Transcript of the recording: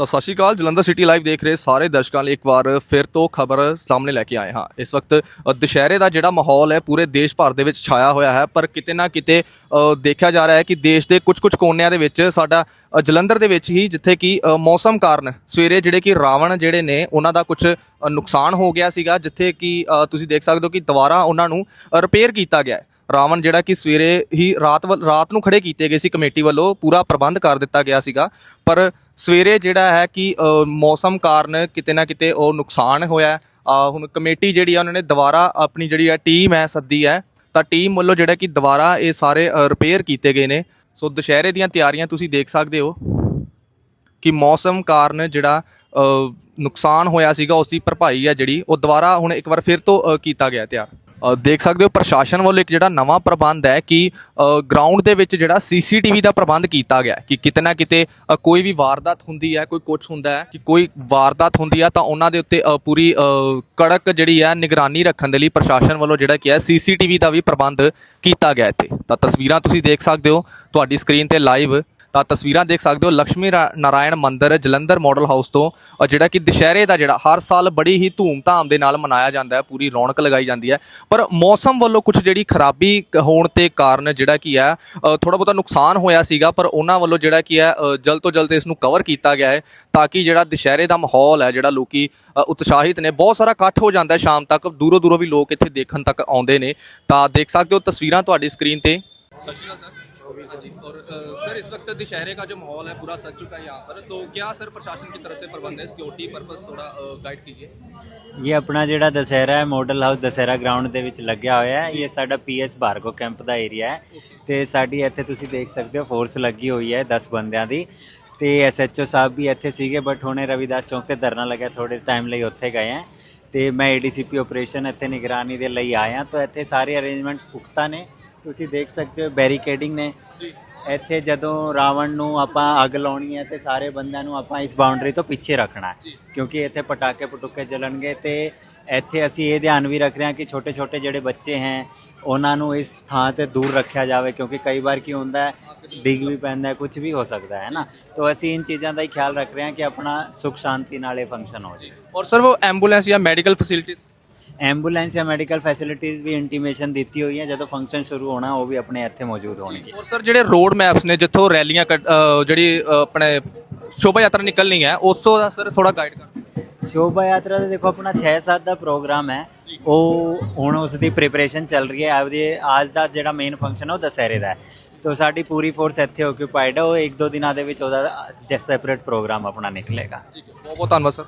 ਤਾਂ ਸਤਿ ਸ਼੍ਰੀ ਅਕਾਲ, ਜਲੰਧਰ ਸਿਟੀ ਲਾਈਵ ਦੇਖ ਰਹੇ ਸਾਰੇ ਦਰਸ਼ਕਾਂ ਲਈ ਇੱਕ ਵਾਰ ਫਿਰ ਤੋਂ ਖਬਰ ਸਾਹਮਣੇ ਲੈ ਕੇ ਆਏ ਹਾਂ। ਇਸ ਵਕਤ ਦੁਸ਼ਹਿਰੇ ਦਾ ਜਿਹੜਾ ਮਾਹੌਲ ਹੈ, ਪੂਰੇ ਦੇਸ਼ ਭਰ ਦੇ ਵਿੱਚ ਛਾਇਆ ਹੋਇਆ ਹੈ, ਪਰ ਕਿਤੇ ਨਾ ਕਿਤੇ ਦੇਖਿਆ ਜਾ ਰਿਹਾ ਹੈ ਕਿ ਦੇਸ਼ ਦੇ ਕੁਝ-ਕੁਝ ਕੋਨਿਆਂ ਦੇ ਵਿੱਚ ਸਾਡਾ ਜਲੰਧਰ ਦੇ ਵਿੱਚ ਹੀ ਜਿੱਥੇ ਕਿ ਮੌਸਮ ਕਾਰਨ ਸਵੇਰੇ ਜਿਹੜੇ ਕਿ ਰਾਵਣ ਜਿਹੜੇ ਨੇ, ਉਹਨਾਂ ਦਾ ਕੁਝ ਨੁਕਸਾਨ ਹੋ ਗਿਆ ਸੀਗਾ, ਜਿੱਥੇ ਕਿ ਤੁਸੀਂ ਦੇਖ ਸਕਦੇ ਹੋ ਕਿ ਦੁਬਾਰਾ ਉਹਨਾਂ ਨੂੰ ਰਿਪੇਅਰ ਕੀਤਾ ਗਿਆ ਰਾਵਣ ਜਿਹੜਾ ਕਿ ਸਵੇਰੇ ਹੀ ਰਾਤ ਵੱਲ- ਰਾਤ ਨੂੰ ਖੜੇ ਕੀਤੇ ਗਏ ਸੀ ਕਮੇਟੀ ਵੱਲੋਂ, ਪੂਰਾ ਪ੍ਰਬੰਧ ਕਰ ਦਿੱਤਾ ਗਿਆ ਸੀਗਾ। ਪਰ ਸਵੇਰੇ ਜਿਹੜਾ ਹੈ ਕਿ ਮੌਸਮ ਕਾਰਨ ਕਿਤੇ ਨਾ ਕਿਤੇ ਉਹ ਨੁਕਸਾਨ ਹੋਇਆ ਹੁਣ ਕਮੇਟੀ ਜਿਹੜੀ ਆ, ਉਹਨਾਂ ਨੇ ਦੁਬਾਰਾ ਆਪਣੀ ਜਿਹੜੀ ਆ ਟੀਮ ਹੈ, ਸੱਦੀ ਹੈ। ਤਾਂ ਟੀਮ ਵੱਲੋਂ ਜਿਹੜਾ ਕਿ ਦੁਬਾਰਾ ਇਹ ਸਾਰੇ ਰਿਪੇਅਰ ਕੀਤੇ ਗਏ ਨੇ। ਸੋ ਦੁਸ਼ਹਿਰੇ ਦੀਆਂ ਤਿਆਰੀਆਂ ਤੁਸੀਂ ਦੇਖ ਸਕਦੇ ਹੋ ਕਿ ਮੌਸਮ ਕਾਰਨ ਜਿਹੜਾ ਨੁਕਸਾਨ ਹੋਇਆ ਸੀਗਾ, ਉਸ ਦੀ ਭਰਪਾਈ ਹੈ ਜਿਹੜੀ, ਉਹ ਦੁਬਾਰਾ ਹੁਣ ਇੱਕ ਵਾਰ ਫਿਰ ਤੋਂ ਕੀਤਾ ਗਿਆ ਤਿਆਰ। ਦੇਖ ਸਕਦੇ ਹੋ ਪ੍ਰਸ਼ਾਸਨ ਵੱਲੋਂ ਇੱਕ ਜਿਹੜਾ ਨਵਾਂ ਪ੍ਰਬੰਧ ਹੈ ਕਿ ਗਰਾਊਂਡ ਦੇ ਵਿੱਚ ਜਿਹੜਾ ਸੀਸੀਟੀਵੀ ਦਾ ਪ੍ਰਬੰਧ ਕੀਤਾ ਗਿਆ ਕਿ ਕਿਤੇ ਨਾ ਕਿਤੇ ਕੋਈ ਵੀ ਵਾਰਦਾਤ ਹੁੰਦੀ ਹੈ, ਕੋਈ ਕੁਝ ਹੁੰਦਾ ਹੈ, ਕਿ ਕੋਈ ਵਾਰਦਾਤ ਹੁੰਦੀ ਹੈ, ਤਾਂ ਉਹਨਾਂ ਦੇ ਉੱਤੇ ਪੂਰੀ ਕੜਕ ਜਿਹੜੀ ਹੈ ਨਿਗਰਾਨੀ ਰੱਖਣ ਦੇ ਲਈ ਪ੍ਰਸ਼ਾਸਨ ਵੱਲੋਂ ਜਿਹੜਾ ਕੀ ਹੈ ਸੀਸੀਟੀਵੀ ਦਾ ਵੀ ਪ੍ਰਬੰਧ ਕੀਤਾ ਗਿਆ ਇੱਥੇ। ਤਾਂ ਤਸਵੀਰਾਂ ਤੁਸੀਂ ਦੇਖ ਸਕਦੇ ਹੋ, ਤੁਹਾਡੀ ਸਕਰੀਨ ਤੇ ਲਾਈਵ ਤਾਂ ਤਸਵੀਰਾਂ ਦੇਖ ਸਕਦੇ ਹੋ ਲక్ష్ਮੀ ਨਾਰਾਇਣ ਮੰਦਿਰ, ਜਲੰਧਰ ਮਾਡਲ ਹਾਊਸ ਤੋਂ, ਔਰ ਜਿਹੜਾ ਕਿ ਦੁਸ਼ਹਿਰੇ ਦਾ ਜਿਹੜਾ, ਹਰ ਸਾਲ ਬੜੀ ਹੀ ਧੂਮਧਾਮ ਦੇ ਨਾਲ ਮਨਾਇਆ ਜਾਂਦਾ ਹੈ, ਪੂਰੀ ਰੌਣਕ ਲਗਾਈ ਜਾਂਦੀ ਹੈ। ਪਰ ਮੌਸਮ ਵੱਲੋਂ ਕੁਝ ਜਿਹੜੀ ਖਰਾਬੀ ਹੋਣ ਤੇ ਕਾਰਨ ਜਿਹੜਾ ਕੀ ਹੈ ਥੋੜਾ ਬਹੁਤਾ ਨੁਕਸਾਨ ਹੋਇਆ ਸੀਗਾ, ਪਰ ਉਹਨਾਂ ਵੱਲੋਂ ਜਿਹੜਾ ਕੀ ਹੈ ਜਲਦ ਤੋਂ ਜਲਦ ਇਸ ਨੂੰ ਕਵਰ ਕੀਤਾ ਗਿਆ ਹੈ, ਤਾਂ ਕਿ ਜਿਹੜਾ ਦੁਸ਼ਹਿਰੇ ਦਾ ਮਾਹੌਲ ਹੈ, ਜਿਹੜਾ ਲੋਕੀ ਉਤਸ਼ਾਹਿਤ ਨੇ, ਬਹੁਤ ਸਾਰਾ ਇਕੱਠ ਹੋ ਜਾਂਦਾ ਸ਼ਾਮ ਤੱਕ ਦੂਰੋਂ ਦੂਰੋਂ ਵੀ ਲੋਕ ਇੱਥੇ ਦੇਖਣ ਤੱਕ ਆਉਂਦੇ ਨੇ। ਤਾਂ ਦੇਖ ਸਕਦੇ ਹੋ ਤਸਵੀਰਾਂ ਤੁਹਾਡੀ ਸਕਰੀਨ ਤੇ। ਸਤਿ ਸ਼੍ਰੀ ਅਕਾਲ ਸਰ। सर हाँ जी और अ, सर इस वक्त दशहरे का जो माहौल है पूरा सज चुका है यहाँ पर तो क्या सर प्रशासन की तरफ से प्रबंध है सिक्योरिटी पर्पस थोड़ा गाइड कीजिए ਇਹ ਆਪਣਾ ਜਿਹੜਾ ਦਸਹਿਰਾ ਹੈ ਮਾਡਲ ਹਾਊਸ ਦਸਹਿਰਾ ਗਰਾਊਂਡ ਦੇ ਵਿੱਚ ਲੱਗਿਆ ਹੋਇਆ ਹੈ ਇਹ ਸਾਡਾ ਪੀਐਸ ਭਾਰਗੋ ਕੈਂਪ ਦਾ ਏਰੀਆ ਹੈ ਤੇ ਸਾਡੀ ਇੱਥੇ ਤੁਸੀਂ ਦੇਖ ਸਕਦੇ ਹੋ ਫੋਰਸ ਲੱਗੀ ਹੋਈ ਹੈ 10 ਬੰਦਿਆਂ ਦੀ ਤੇ ਐਸਐਚਓ ਸਾਹਿਬ ਵੀ ਇੱਥੇ ਸੀਗੇ ਬਟ ਹੁਣੇ ਰਵਿਦਾਸ ਚੌਂਕ ਤੇ ਧਰਨਾ ਲੱਗਿਆ ਥੋੜੇ ਟਾਈਮ ਲਈ ਉੱਥੇ ਗਏ ਹੈ ਤੇ ਮੈਂ ਏਡੀਸੀਪੀ ਆਪਰੇਸ਼ਨ ਇੱਥੇ ਨਿਗਰਾਨੀ ਦੇ ਲਈ ਆਇਆ ਤਾਂ ਇੱਥੇ ਸਾਰੇ ਅਰੇਂਜਮੈਂਟਸ ਪੁਖਤਾ ਨੇ ਤੁਸੀਂ ਦੇਖ ਸਕਦੇ ਹੋ ਬੈਰੀਕੇਡਿੰਗ ਨੇ। ਇੱਥੇ ਜਦੋਂ ਰਾਵਣ ਨੂੰ ਆਪਾਂ ਅੱਗ ਲਾਉਣੀ ਹੈ ਤੇ ਸਾਰੇ ਬੰਦਿਆਂ ਨੂੰ ਆਪਾਂ ਇਸ ਬਾਉਂਡਰੀ ਤੋਂ ਪਿੱਛੇ ਰੱਖਣਾ ਹੈ। ਕਿਉਂਕਿ ਇੱਥੇ ਪਟਾਕੇ ਪਟੁਕੇ ਜਲਣਗੇ ਤੇ ਇੱਥੇ ਅਸੀਂ ਇਹ ਧਿਆਨ ਵੀ ਰੱਖ ਰਹੇ ਹਾਂ ਕਿ ਛੋਟੇ ਛੋਟੇ ਜਿਹੜੇ ਬੱਚੇ ਹੈ ਉਹਨਾਂ ਨੂੰ ਇਸ ਥਾਂ ਤੇ ਦੂਰ ਰੱਖਿਆ ਜਾਵੇ ਕਿਉਂਕਿ ਕਈ ਵਾਰ ਕੀ ਹੁੰਦਾ ਹੈ ਡਿੱਗ ਵੀ ਪੈਂਦਾ ਹੈ ਕੁਝ ਵੀ ਹੋ ਸਕਦਾ ਹੈ ਨਾ। ਤਾਂ ਅਸੀਂ ਇਨ ਚੀਜ਼ਾਂ ਦਾ ਹੀ ਖਿਆਲ ਰੱਖ ਰਹੇ ਹਾਂ ਕਿ ਆਪਣਾ ਸੁਖ ਸ਼ਾਂਤੀ ਨਾਲ ਇਹ ਫੰਕਸ਼ਨ ਹੋ ਜਾਵੇ। ਔਰ ਸਰ ਉਹ ਐਂਬੂਲੈਂਸ ਜਾਂ ਮੈਡੀਕਲ ਫੈਸਿਲਿਟੀਜ਼ ਐਂਬੂਲੈਂਸ ਜਾਂ ਮੈਡੀਕਲ ਫੈਸਿਲਿਟੀਜ਼ ਵੀ ਇੰਟੀਮੇਸ਼ਨ ਦਿੱਤੀ ਹੋਈ ਹੈ ਜਦੋਂ ਫੰਕਸ਼ਨ ਸ਼ੁਰੂ ਹੋਣਾ ਉਹ ਵੀ ਆਪਣੇ ਇੱਥੇ ਮੌਜੂਦ ਹੋਣਗੇ। ਔਰ ਸਰ ਜਿਹੜੇ ਰੋਡ ਮੈਪਸ ਨੇ ਜਿੱਥੋਂ ਰੈਲੀਆਂ ਜਿਹੜੀ ਆਪਣੇ ਸ਼ੋਭਾ ਯਾਤਰਾ ਨਿਕਲਣੀ ਹੈ ਉਸੋਂ ਦਾ ਸਰ ਥੋੜਾ ਗਾਈਡ ਕਰ ਸ਼ੋਭਾ ਯਾਤਰਾ ਦਾ ਦੇਖੋ ਆਪਣਾ 6-7 ਦਾ ਪ੍ਰੋਗਰਾਮ ਹੈ। ਉਹ ਹੁਣ ਉਸ ਦੀ ਪ੍ਰੀਪਰੇਸ਼ਨ ਚੱਲ ਰਹੀ ਹੈ। ਆਪਦੇ ਅੱਜ ਦਾ ਜਿਹੜਾ ਮੇਨ ਫੰਕਸ਼ਨ ਉਹ ਦਸਹਿਰੇ ਦਾ ਹੈ। ਤੋ ਸਾਡੀ ਪੂਰੀ ਫੋਰਸ ਇੱਥੇ ਓਕਿਊਪਾਈਡ ਹੈ। ਉਹ ਇੱਕ ਦੋ ਦਿਨਾਂ ਦੇ ਵਿੱਚ ਉਹਦਾ ਸੈਪਰੇਟ ਪ੍ਰੋਗਰਾਮ ਆਪਣਾ ਨਿਕਲੇਗਾ। ਠੀਕ ਹੈ। ਬਹੁਤ ਬਹੁਤ ਧੰਨਵਾਦ ਸਰ